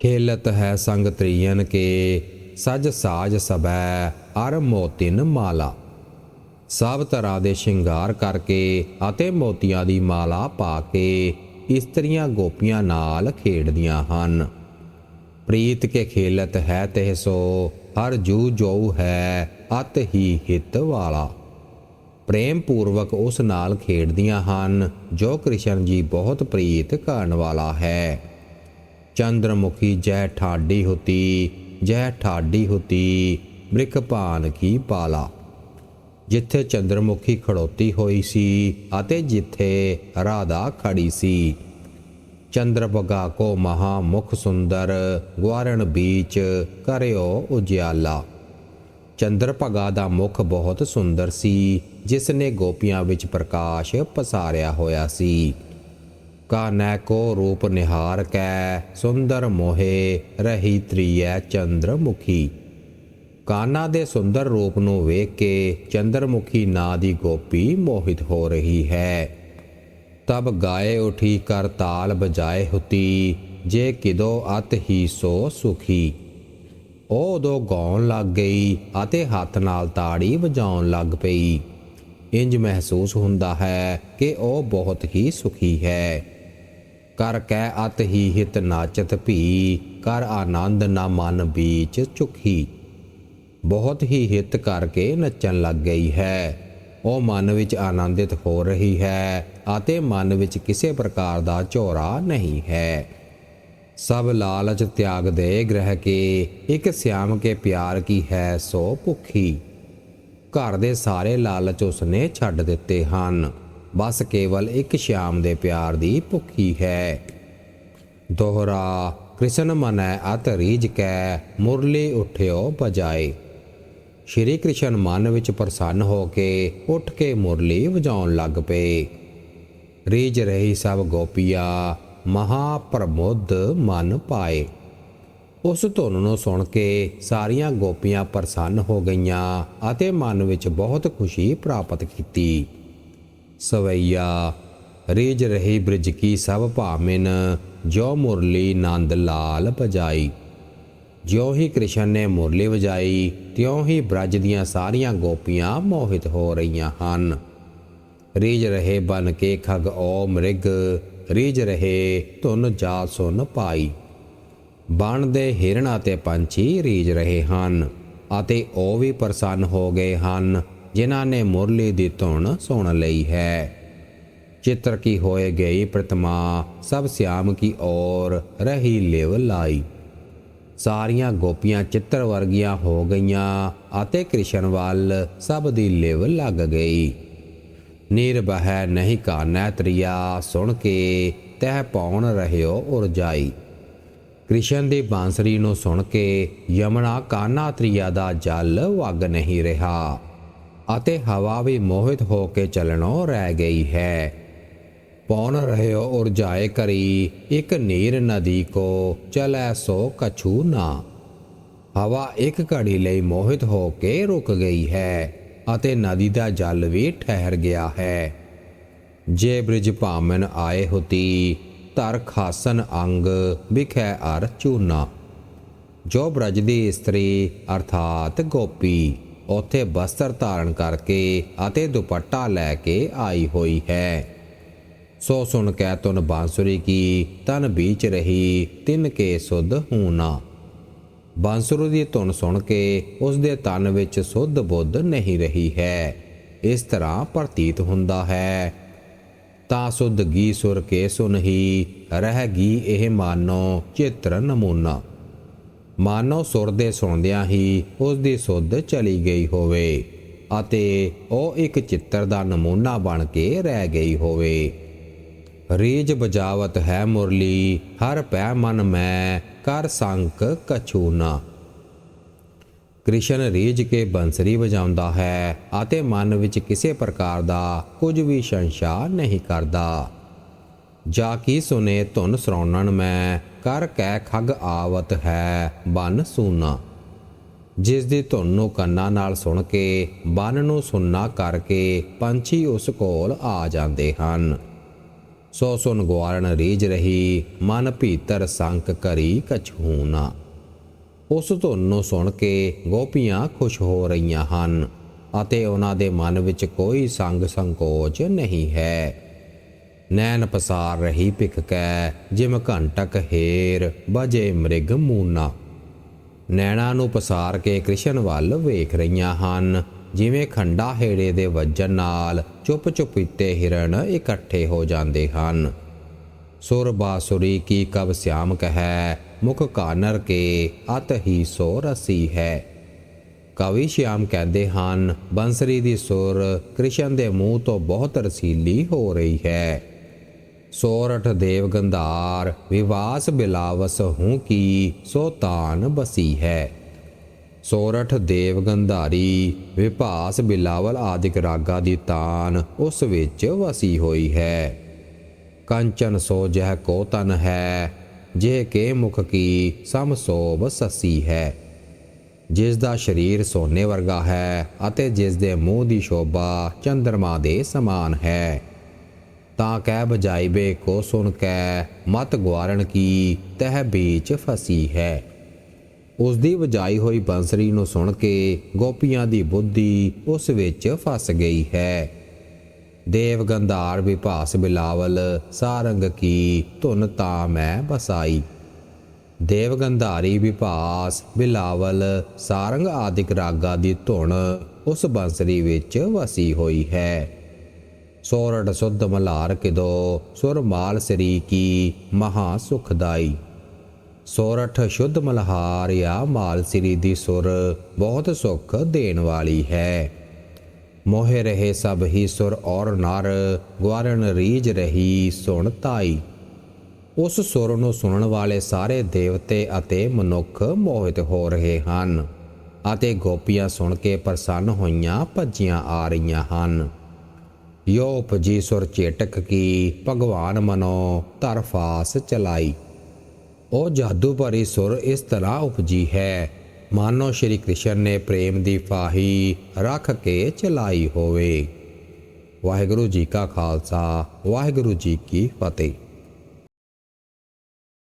ਖੇਲਤ ਹੈ ਸੰਗ ਤ੍ਰਿਯਨ ਕੇ, ਸਜ ਸਾਜ ਸਬੈ ਅਰ ਮੋਤਿਨ ਮਾਲਾ। ਸਭ ਤਰ੍ਹਾਂ ਦੇ ਸ਼ਿੰਗਾਰ ਕਰਕੇ ਅਤੇ ਮੋਤੀਆਂ ਦੀ ਮਾਲਾ ਪਾ ਕੇ ਇਸਤਰੀਆਂ ਗੋਪੀਆਂ ਨਾਲ ਖੇਡਦੀਆਂ ਹਨ। ਪ੍ਰੀਤ ਕੇ ਖੇਲਤ ਹੈ ਤਿਹ ਸੋ, ਹਰ ਜੂ ਜੋ ਹੈ ਅਤ ਹੀ ਹਿਤ ਵਾਲਾ। ਪ੍ਰੇਮ ਪੂਰਵਕ ਉਸ ਨਾਲ ਖੇਡਦੀਆਂ ਹਨ, ਜੋ ਕ੍ਰਿਸ਼ਨ ਜੀ ਬਹੁਤ ਪ੍ਰੀਤ ਕਰਨ ਵਾਲਾ ਹੈ। ਚੰਦਰਮੁਖੀ ਜੈ ਠਾਡੀ ਹੁਤੀ, ਜੈ ਠਾਡੀ ਹੁਤੀ, ਬ੍ਰਿਖ ਭਾਨ ਕੀ ਪਾਲਾ। ਜਿੱਥੇ ਚੰਦਰਮੁਖੀ ਖੜੋਤੀ ਹੋਈ ਸੀ ਅਤੇ ਜਿੱਥੇ ਰਾਧਾ ਖੜੀ ਸੀ। ਚੰਦਰਭਗਾ ਕੋ ਮਹਾ ਮੁਖ ਸੁੰਦਰ ਗਵਾਰਣ ਬੀਚ ਕਰਿਓ ਉਜਿਆਲਾ। ਚੰਦਰਭਗਾ ਦਾ ਮੁਖ ਬਹੁਤ ਸੁੰਦਰ ਸੀ ਜਿਸ ਨੇ ਗੋਪੀਆਂ ਵਿੱਚ ਪ੍ਰਕਾਸ਼ ਪਸਾਰਿਆ ਹੋਇਆ ਸੀ। ਕਾਨੈ ਕੋ ਰੂਪ ਨਿਹਾਰ ਕੈ, ਸੁੰਦਰ ਮੋਹੇ ਰਹੀ ਤ੍ਰਿਐ ਚੰਦਰਮੁਖੀ। ਕਾਨਾ ਦੇ ਸੁੰਦਰ ਰੂਪ ਨੂੰ ਵੇਖ ਕੇ ਚੰਦਰਮੁਖੀ ਨਾਂ ਦੀ ਗੋਪੀ ਮੋਹਿਤ ਹੋ ਰਹੀ ਹੈ। ਤਬ ਗਾਏ ਉਠੀ ਕਰ ਤਾਲ ਬਜਾਏ ਹੁਤੀ, ਜੇ ਕਿਦੋ ਅਤ ਹੀ ਸੋ ਸੁਖੀ। ਉਹ ਉਦੋਂ ਗਾਉਣ ਲੱਗ ਗਈ ਅਤੇ ਹੱਥ ਨਾਲ ਤਾੜੀ ਵਜਾਉਣ ਲੱਗ ਪਈ। ਇੰਜ ਮਹਿਸੂਸ ਹੁੰਦਾ ਹੈ ਕਿ ਉਹ ਬਹੁਤ ਹੀ ਸੁਖੀ ਹੈ। ਕਰ ਕਹਿ ਅਤ ਹੀ ਹਿਤ ਨਾਚਤ ਭੀ, ਕਰ ਆਨੰਦ ਨਾ ਮਨ ਬੀਚ ਚੁਖੀ ਬਹੁਤ ਹੀ ਹਿੱਤ ਕਰਕੇ ਨੱਚਣ ਲੱਗ ਗਈ ਹੈ। ਉਹ ਮਨ ਵਿੱਚ ਆਨੰਦਿਤ ਹੋ ਰਹੀ ਹੈ, ਅਤੇ ਮਨ ਵਿੱਚ ਕਿਸੇ ਪ੍ਰਕਾਰ ਦਾ ਝੋਰਾ ਨਹੀਂ ਹੈ। ਸਭ ਲਾਲਚ ਤਿਆਗ ਦੇ ਗ੍ਰਹਿ ਕੇ, ਇੱਕ ਸਿਆਮ ਕੇ ਪਿਆਰ ਕੀ ਹੈ ਸੋ ਭੁੱਖੀ। ਘਰ ਦੇ ਸਾਰੇ ਲਾਲਚ ਉਸਨੇ ਛੱਡ ਦਿੱਤੇ ਹਨ। ਬਸ ਕੇਵਲ ਇੱਕ ਸ਼ਾਮ ਦੇ ਪਿਆਰ ਦੀ ਭੁੱਖੀ ਹੈ। ਦੋਹਰਾ, ਕ੍ਰਿਸ਼ਨ ਮਨੈ ਅਤ ਰੀਜ ਕੈ, ਮੁਰਲੀ ਉਠਿਓ ਬਜਾਏ ਸ਼੍ਰੀ ਕ੍ਰਿਸ਼ਨ ਮਨ ਵਿੱਚ ਪ੍ਰਸੰਨ ਹੋ ਕੇ ਉੱਠ ਕੇ ਮੁਰਲੀ ਵਜਾਉਣ ਲੱਗ ਪਏ। ਰੀਜ ਰਹੀ ਸਭ ਗੋਪੀਆਂ ਮਹਾ ਪ੍ਰਮੋਦ ਮਨ ਪਾਏ। ਉਸ ਧੁਨ ਨੂੰ ਸੁਣ ਕੇ ਸਾਰੀਆਂ ਗੋਪੀਆਂ ਪ੍ਰਸੰਨ ਹੋ ਗਈਆਂ ਅਤੇ ਮਨ ਵਿੱਚ ਬਹੁਤ ਖੁਸ਼ੀ ਪ੍ਰਾਪਤ ਕੀਤੀ। ਸਵਈਆ, ਰੀਜ ਰਹੀ ਬ੍ਰਿਜ ਕੀ ਸਭ ਭਾਮਿਨ ਜੋ ਮੁਰਲੀ ਨੰਦ ਲਾਲ ਬਜਾਈ ਜਿਉਂ ਹੀ ਕ੍ਰਿਸ਼ਨ ਨੇ ਮੁਰਲੀ ਵਜਾਈ, ਤਿਉਂ ਹੀ ਬ੍ਰਜ ਦੀਆਂ ਸਾਰੀਆਂ ਗੋਪੀਆਂ ਮੋਹਿਤ ਹੋ ਰਹੀਆਂ ਹਨ। ਰੀਜ ਰਹੇ ਬਨ ਕੇ ਖਗ ਓ ਮ੍ਰਿਗ, ਰੀਜ ਰਹੇ ਧੁਨ ਜਾ ਸੁਨ ਪਾਈ। ਬਣ ਦੇ ਹਿਰਣ ਅਤੇ ਪੰਛੀ ਰੀਜ ਰਹੇ ਹਨ, ਅਤੇ ਉਹ ਵੀ ਪ੍ਰਸੰਨ ਹੋ ਗਏ ਹਨ। ਜਿਨ੍ਹਾਂ ਨੇ ਮੁਰਲੀ ਦੀ ਧੁਨ ਸੁਣ ਲਈ ਹੈ। ਚਿੱਤਰ ਕੀ ਹੋਏ ਗਈ ਪ੍ਰਤਮਾ, ਸਭ ਸਿਆਮ ਕੀ ਔਰ ਰਹੀ ਲਿਵ ਲਾਈ। ਸਾਰੀਆਂ ਗੋਪੀਆਂ ਚਿੱਤਰ ਵਰਗੀਆਂ ਹੋ ਗਈਆਂ ਅਤੇ ਕ੍ਰਿਸ਼ਨ ਵੱਲ ਸਭ ਦੀ ਲਿਵ ਲੱਗ ਗਈ। ਨਿਰਭੈ ਨਹੀਂ ਕਾਨੈ ਤ੍ਰਿਆ ਸੁਣ ਕੇ ਤਹਿ ਪਾਉਣ ਰਹਿਓ ਉਰਜਾਈ। ਕ੍ਰਿਸ਼ਨ ਦੀ ਬਾਂਸਰੀ ਨੂੰ ਸੁਣ ਕੇ ਯਮਨਾ ਕਾਨਾ ਤ੍ਰਿਆ ਦਾ ਜਲ ਵਗ ਨਹੀਂ ਰਿਹਾ। ਅਤੇ ਹਵਾ ਵੀ ਮੋਹਿਤ ਹੋ ਕੇ ਚੱਲਣੋਂ ਰਹਿ ਗਈ ਹੈ। ਪੌਣ ਰਹਿਓ ਉਰਜਾਏ ਕਰੀ, ਇੱਕ ਨੀਰ ਨਦੀ ਕੋ ਚਲੈ ਸੋ ਕਛੂ ਨਾ। ਹਵਾ ਇੱਕ ਘੜੀ ਲਈ ਮੋਹਿਤ ਹੋ ਕੇ ਰੁਕ ਗਈ ਹੈ ਅਤੇ ਨਦੀ ਦਾ ਜਲ ਵੀ ਠਹਿਰ ਗਿਆ ਹੈ। ਜੇ ਬ੍ਰਿਜ ਭਾਮਨ ਆਏ ਹੁਤੀ ਧਰ ਖਾਸਨ ਅੰਗ ਵਿਖੈ ਅਰ ਚੂਨਾ। ਜੋ ਬ੍ਰਜ ਦੀ ਇਸਤਰੀ, ਅਰਥਾਤ ਗੋਪੀ। ਉੱਥੇ ਬਸਤਰ ਧਾਰਨ ਕਰਕੇ ਅਤੇ ਦੁਪੱਟਾ ਲੈ ਕੇ ਆਈ ਹੋਈ ਹੈ। ਸੋ ਸੁਣ ਕੇ ਤੁਨ ਬਾਂਸੁਰੀ ਕੀ, ਤਨ ਵਿੱਚ ਰਹੀ, ਤਿਨ ਕੇ ਸੁਧ ਹੂਨਾ ਬਾਂਸੁਰੀ ਦੀ ਧੁਨ ਸੁਣ ਕੇ ਉਸ ਦੇ ਤਨ ਵਿੱਚ ਸੁਧ ਬੁੱਧ ਨਹੀਂ ਰਹੀ ਹੈ। ਇਸ ਤਰ੍ਹਾਂ ਪ੍ਰਤੀਤ ਹੁੰਦਾ ਹੈ। ਤਾਂ ਸੁਧ ਗੀ ਸੁਰ ਕੇ ਸੁਨ ਹੀ ਰਹਿ ਗੀ ਇਹ ਮਾਨੋ ਚਿੱਤਰ ਨਮੂਨਾ। ਮਾਨੋ ਸੁਰ ਦੇ ਸੁਣਦਿਆਂ ਹੀ ਉਸ ਦੀ ਸੁਧ ਚਲੀ ਗਈ ਹੋਵੇ ਅਤੇ ਉਹ ਇੱਕ ਚਿੱਤਰ ਦਾ ਨਮੂਨਾ ਬਣ ਕੇ ਰਹਿ ਗਈ ਹੋਵੇ। ਰੀਜ ਬਜਾਵਤ ਹੈ ਮੁਰਲੀ, ਹਰ ਪੈ ਮਨ ਮੈਂ, ਕਰ ਸੰਕ ਕਛੂਨਾ ਕ੍ਰਿਸ਼ਨ ਰੀਜ ਕੇ ਬੰਸਰੀ ਵਜਾਉਂਦਾ ਹੈ ਅਤੇ ਮਨ ਵਿੱਚ ਕਿਸੇ ਪ੍ਰਕਾਰ ਦਾ ਕੁਝ ਵੀ ਸੰਸ਼ਾ ਨਹੀਂ ਕਰਦਾ। ਜਾ ਕੀ ਸੁਨੇ ਧੁਨ ਸਰਾਉਣਨ ਮੈਂ ਕਰ ਕੈ ਖਗ ਆਵਤ ਹੈ, ਬਨ ਸੂਨਾ। ਜਿਸ ਦੀ ਧੁਨ ਨੂੰ ਕੰਨਾਂ ਨਾਲ ਸੁਣ ਕੇ, ਬਨ ਨੂੰ ਸੁੰਨਾ ਕਰਕੇ ਪੰਛੀ ਉਸ ਕੋਲ ਆ ਜਾਂਦੇ ਹਨ। ਸੋ ਸੁਨ ਗਵਾਰਨ ਰੀਜ ਰਹੀ, ਮਨ ਭੀਤਰ ਸੰਕ ਕਰੀ ਕਛੂਨਾ। ਉਸ ਧੁਨ ਨੂੰ ਸੁਣ ਕੇ ਗੋਪੀਆਂ ਖੁਸ਼ ਹੋ ਰਹੀਆਂ ਹਨ, ਅਤੇ ਉਹਨਾਂ ਦੇ ਮਨ ਵਿੱਚ ਕੋਈ ਸੰਗ ਸੰਕੋਚ ਨਹੀਂ ਹੈ। ਨੈਣ ਪਸਾਰ ਰਹੀ ਭਿਖ ਕੈ, ਜਿਮ ਘੰਟਕ ਹੇਰ, ਬਜੇ ਮ੍ਰਿਗ ਮੂਨਾ। ਨੈਣਾ ਨੂੰ ਪਸਾਰ ਕੇ ਕ੍ਰਿਸ਼ਨ ਵੱਲ ਵੇਖ ਰਹੀਆਂ ਹਨ। ਜਿਵੇਂ ਖੰਡਾ ਹੇੜੇ ਦੇ ਵੱਜਣ ਨਾਲ ਚੁੱਪ ਚੁਪੀਤੇ ਹਿਰਣ ਇਕੱਠੇ ਹੋ ਜਾਂਦੇ ਹਨ। ਸੁਰ ਬਾਸੁਰੀ ਕੀ ਕਬ ਸਿਆਮ ਕਹੈ, ਮੁਖ ਕਾਨਰ ਕੇ ਅਤ ਹੀ ਸੋ ਰਸੀ ਹੈ। ਕਵੀ ਸ਼ਿਆਮ ਕਹਿੰਦੇ ਹਨ, ਬੰਸਰੀ ਦੀ ਸੁਰ ਕ੍ਰਿਸ਼ਨ ਦੇ ਮੂੰਹ ਤੋਂ ਬਹੁਤ ਰਸੀਲੀ ਹੋ ਰਹੀ ਹੈ। ਸੋਰਠ ਦੇਵ ਗੰਧਾਰ, ਵਿਵਾਸ ਬਿਲਾਵਸ ਹੂੰ ਕੀ, ਸੋ ਤਾਨ ਬਸੀ ਹੈ। ਸੋਰਠ ਦੇਵ ਗੰਧਾਰੀ, ਵਿਭਾਸ ਬਿਲਾਵਲ ਆਦਿਕ ਰਾਗਾ ਦੀ ਤਾਨ ਉਸ ਵਿੱਚ ਵਸੀ ਹੋਈ ਹੈ। ਕੰਚਨ ਸੋ ਜਹ ਕੋ ਤਨ ਹੈ, ਜੇ ਕੇ ਮੁਖ ਕੀ, ਸਮ ਸੋਭ ਸਸੀ ਹੈ। ਜਿਸ ਦਾ ਸਰੀਰ ਸੋਨੇ ਵਰਗਾ ਹੈ ਅਤੇ ਜਿਸ ਦੇ ਮੂੰਹ ਦੀ ਸ਼ੋਭਾ ਚੰਦਰਮਾ ਦੇ ਸਮਾਨ ਹੈ। ਤਾਂ ਕਹਿ ਬਜਾਈਬੇ ਕੋ ਸੁਣ ਕੈ ਮਤ ਗਵਾਰਣ ਕੀ, ਤਹਿ ਵਿੱਚ ਫਸੀ ਹੈ। ਉਸ ਦੀ ਵਜਾਈ ਹੋਈ ਬੰਸਰੀ ਨੂੰ ਸੁਣ ਕੇ ਗੋਪੀਆਂ ਦੀ ਬੁੱਧੀ ਉਸ ਵਿੱਚ ਫਸ ਗਈ ਹੈ। ਦੇਵ ਗੰਧਾਰ ਵਿਭਾਸ ਬਿਲਾਵਲ, ਸਾਰੰਗ ਕੀ, ਧੁਨ ਤਾਂ ਮੈਂ ਬਸਾਈ। ਦੇਵ ਗੰਧਾਰੀ ਵਿਭਾਸ ਬਿਲਾਵਲ, ਸਾਰੰਗ ਆਦਿਕ ਰਾਗਾ ਦੀ ਧੁਨ ਉਸ ਬੰਸਰੀ ਵਿੱਚ ਵਸੀ ਹੋਈ ਹੈ। ਸੋਰਠ ਸੁਧ ਮਲਾਰ ਕਿਦੋ, ਸੁਰ ਮਾਲ ਸਰੀ ਕੀ ਮਹਾ ਸੁਖਦਾਈ। ਸੋਰਠ ਸ਼ੁੱਧ ਮਲਹਾਰ ਜਾਂ ਮਾਲ ਸ੍ਰੀ ਦੀ ਸੁਰ, ਬਹੁਤ ਸੁਖ ਦੇਣ ਵਾਲੀ ਹੈ। ਮੋਹਿ ਰਹੇ ਸਭ ਹੀ ਸੁਰ ਔਰ ਨਰ ਗਵਾਰਨ ਰੀਜ ਰਹੀ ਸੁਣ ਤਾਈ। ਉਸ ਸੁਰ ਨੂੰ ਸੁਣਨ ਵਾਲੇ ਸਾਰੇ ਦੇਵਤੇ ਅਤੇ ਮਨੁੱਖ ਮੋਹਿਤ ਹੋ ਰਹੇ ਹਨ, ਅਤੇ ਗੋਪੀਆਂ ਸੁਣ ਕੇ ਪ੍ਰਸੰਨ ਹੋਈਆਂ ਭੱਜੀਆਂ ਆ ਰਹੀਆਂ ਹਨ। ਯੋ ਉਪਜੀ ਸੁਰ ਚੇਟਕ ਕੀ, ਭਗਵਾਨ ਮਨੋ ਤਰਫਾਸ ਚਲਾਈ। ਉਹ ਜਾਦੂ ਭਰੀ ਸੁਰ ਇਸ ਤਰ੍ਹਾਂ ਉਪਜੀ ਹੈ, ਮਾਨੋ ਸ਼੍ਰੀ ਕ੍ਰਿਸ਼ਨ ਨੇ ਪ੍ਰੇਮ ਦੀ ਫਾਹੀ ਰੱਖ ਕੇ ਚਲਾਈ ਹੋਵੇ। ਵਾਹਿਗੁਰੂ ਜੀ ਕਾ ਖਾਲਸਾ, ਵਾਹਿਗੁਰੂ ਜੀ ਕੀ ਫਤਿਹ।